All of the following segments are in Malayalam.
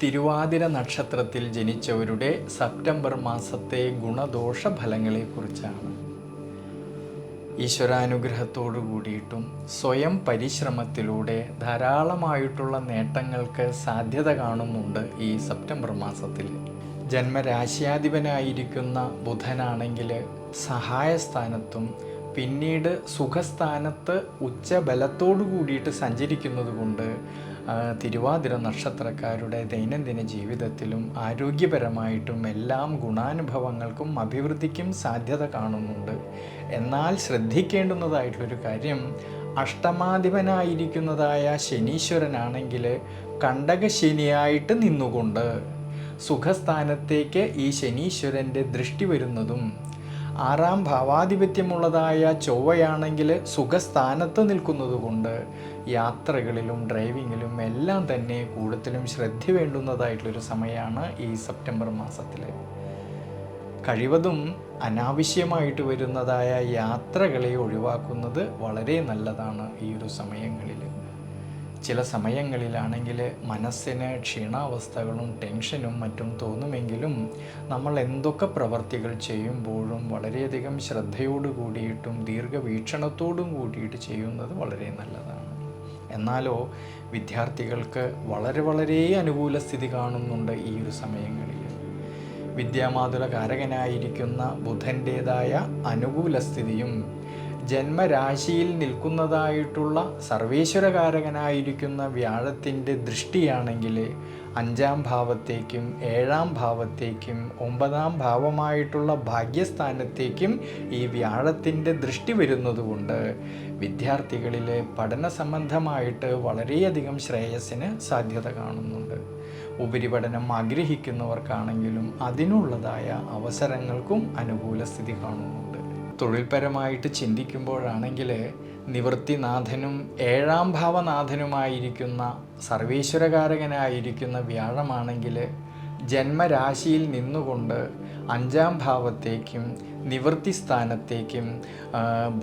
തിരുവാതിര നക്ഷത്രത്തിൽ ജനിച്ചവരുടെ സെപ്റ്റംബർ മാസത്തെ ഗുണദോഷ ഫലങ്ങളെക്കുറിച്ചാണ് ഈശ്വരാനുഗ്രഹത്തോടു കൂടിയിട്ടും സ്വയം പരിശ്രമത്തിലൂടെ ധാരാളമായിട്ടുള്ള നേട്ടങ്ങൾക്ക് സാധ്യത കാണുന്നുണ്ട് ഈ സെപ്റ്റംബർ മാസത്തിൽ. ജന്മരാശ്യാധിപനായിരിക്കുന്ന ബുധനാണെങ്കിൽ സഹായസ്ഥാനത്തും പിന്നീട് സുഖസ്ഥാനത്ത് ഉച്ചബലത്തോടു കൂടിയിട്ട് സഞ്ചരിക്കുന്നത് കൊണ്ട് ആ, തിരുവാതിര നക്ഷത്രക്കാരുടെ ദൈനംദിന ജീവിതത്തിലും ആരോഗ്യപരമായിട്ടും എല്ലാം ഗുണാനുഭവങ്ങൾക്കും അഭിവൃദ്ധിക്കും സാധ്യത കാണുന്നുണ്ട്. എന്നാൽ ശ്രദ്ധിക്കേണ്ടുന്നതായിട്ടൊരു കാര്യം അഷ്ടമാധിപനായിരിക്കുന്നതായ ശനീശ്വരനാണെങ്കിൽ കണ്ടകശനിയായിട്ട് നിന്നുകൊണ്ട് സുഖസ്ഥാനത്തേക്ക് ഈ ശനീശ്വരന്റെ ദൃഷ്ടി വരുന്നതും ആറാം ഭാവാധിപത്യമുള്ളതായ ചൊവ്വയാണെങ്കിൽ സുഖസ്ഥാനത്ത് നിൽക്കുന്നത് കൊണ്ട് യാത്രകളിലും ഡ്രൈവിങ്ങിലും എല്ലാം തന്നെ കൂടുതലും ശ്രദ്ധ വേണ്ടുന്നതായിട്ടുള്ളൊരു സമയമാണ് ഈ സെപ്റ്റംബർ മാസത്തിൽ കഴിവതും അനാവശ്യമായിട്ട് വരുന്നതായ യാത്രകളെ ഒഴിവാക്കുന്നത് വളരെ നല്ലതാണ് ഈ ഒരു സമയങ്ങളിൽ ചില സമയങ്ങളിലാണെങ്കിൽ മനസ്സിന് ക്ഷീണാവസ്ഥകളും ടെൻഷനും മറ്റും തോന്നുമെങ്കിലും നമ്മൾ എന്തൊക്കെ പ്രവർത്തികൾ ചെയ്യുമ്പോഴും വളരെയധികം ശ്രദ്ധയോട് കൂടിയിട്ടും ദീർഘവീക്ഷണത്തോടും കൂടിയിട്ട് ചെയ്യുന്നത് വളരെ നല്ലതാണ്. എന്നാലോ വിദ്യാർത്ഥികൾക്ക് വളരെ വളരെ അനുകൂല സ്ഥിതി കാണുന്നുണ്ട് ഈ ഒരു സമയങ്ങളിൽ വിദ്യാമാതുല കാരകനായിരിക്കുന്ന ബുധന്റേതായ അനുകൂല സ്ഥിതിയും ജന്മരാശിയിൽ നിൽക്കുന്നതായിട്ടുള്ള സർവേശ്വരകാരകനായിരിക്കുന്ന വ്യാഴത്തിന്റെ ദൃഷ്ടിയാണെങ്കിൽ അഞ്ചാം ഭാവത്തേക്കും ഏഴാം ഭാവത്തേക്കും ഒമ്പതാം ഭാവമായിട്ടുള്ള ഭാഗ്യസ്ഥാനത്തേക്കും ഈ വ്യാഴത്തിന്റെ ദൃഷ്ടി വരുന്നതുകൊണ്ട് വിദ്യാർത്ഥികളിൽ പഠന സംബന്ധമായിട്ട് വളരെയധികം ശ്രേയസ്സിന് സാധ്യത കാണുന്നുണ്ട്. ഉപരിപഠനം ആഗ്രഹിക്കുന്നവർക്കാണെങ്കിലും അതിനുള്ളതായ അവസരങ്ങൾക്കും അനുകൂല സ്ഥിതി കാണുന്നുണ്ട്. തൊഴിൽപരമായിട്ട് ചിന്തിക്കുമ്പോഴാണെങ്കിൽ നിവൃത്തിനാഥനും ഏഴാം ഭാവനാഥനുമായിരിക്കുന്ന സർവേശ്വരകാരകനായിരിക്കുന്ന വ്യാഴമാണെങ്കിൽ ജന്മരാശിയിൽ നിന്നുകൊണ്ട് അഞ്ചാം ഭാവത്തേക്കും നിവൃത്തി സ്ഥാനത്തേക്കും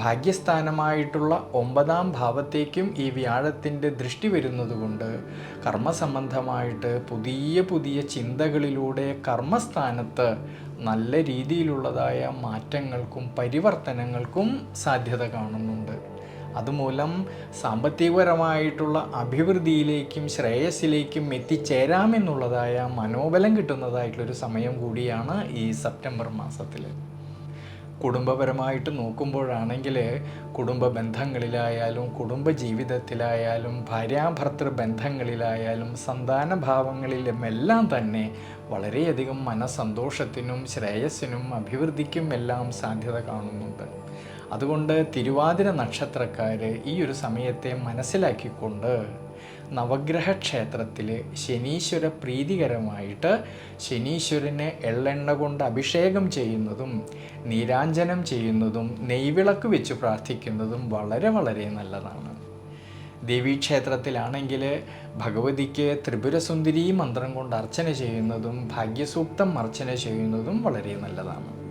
ഭാഗ്യസ്ഥാനമായിട്ടുള്ള ഒമ്പതാം ഭാവത്തേക്കും ഈ വ്യാഴത്തിന്റെ ദൃഷ്ടി വരുന്നതുകൊണ്ട് കർമ്മസംബന്ധമായിട്ട് പുതിയ പുതിയ ചിന്തകളിലൂടെ കർമ്മസ്ഥാനത്ത് നല്ല രീതിയിലുള്ളതായ മാറ്റങ്ങൾക്കും പരിവർത്തനങ്ങൾക്കും സാധ്യത കാണുന്നുണ്ട്. അതുമൂലം സാമ്പത്തികപരമായിട്ടുള്ള അഭിവൃദ്ധിയിലേക്കും ശ്രേയസ്സിലേക്കും എത്തിച്ചേരാമെന്നുള്ളതായ മനോബലം കിട്ടുന്നതായിട്ടുള്ളൊരു സമയം കൂടിയാണ് ഈ സെപ്റ്റംബർ മാസത്തിൽ കുടുംബപരമായിട്ട് നോക്കുമ്പോഴാണെങ്കിൽ കുടുംബ ബന്ധങ്ങളിലായാലും കുടുംബ ജീവിതത്തിലായാലും ഭാര്യാഭർത്തൃ ബന്ധങ്ങളിലായാലും സന്താന ഭാവങ്ങളിലുമെല്ലാം തന്നെ വളരെയധികം മനസന്തോഷത്തിനും ശ്രേയസ്സിനും അഭിവൃദ്ധിക്കും എല്ലാം സാധ്യത കാണുന്നുണ്ട്. അതുകൊണ്ട് തിരുവാതിര നക്ഷത്രക്കാർ ഈ ഒരു സമയത്തെ മനസ്സിലാക്കിക്കൊണ്ട് നവഗ്രഹ ക്ഷേത്രത്തിൽ ശനീശ്വര പ്രീതികരമായിട്ട് ശനീശ്വരന് എള്ളെണ്ണ കൊണ്ട് അഭിഷേകം ചെയ്യുന്നതും നീരാഞ്ജനം ചെയ്യുന്നതും നെയ്വിളക്ക് വെച്ച് പ്രാർത്ഥിക്കുന്നതും വളരെ വളരെ നല്ലതാണ്. ദേവീക്ഷേത്രത്തിലാണെങ്കിൽ ഭഗവതിക്ക് ത്രിപുരസുന്ദരി മന്ത്രം കൊണ്ട് അർച്ചന ചെയ്യുന്നതും ഭാഗ്യസൂക്തം അർച്ചന ചെയ്യുന്നതും വളരെ നല്ലതാണ്.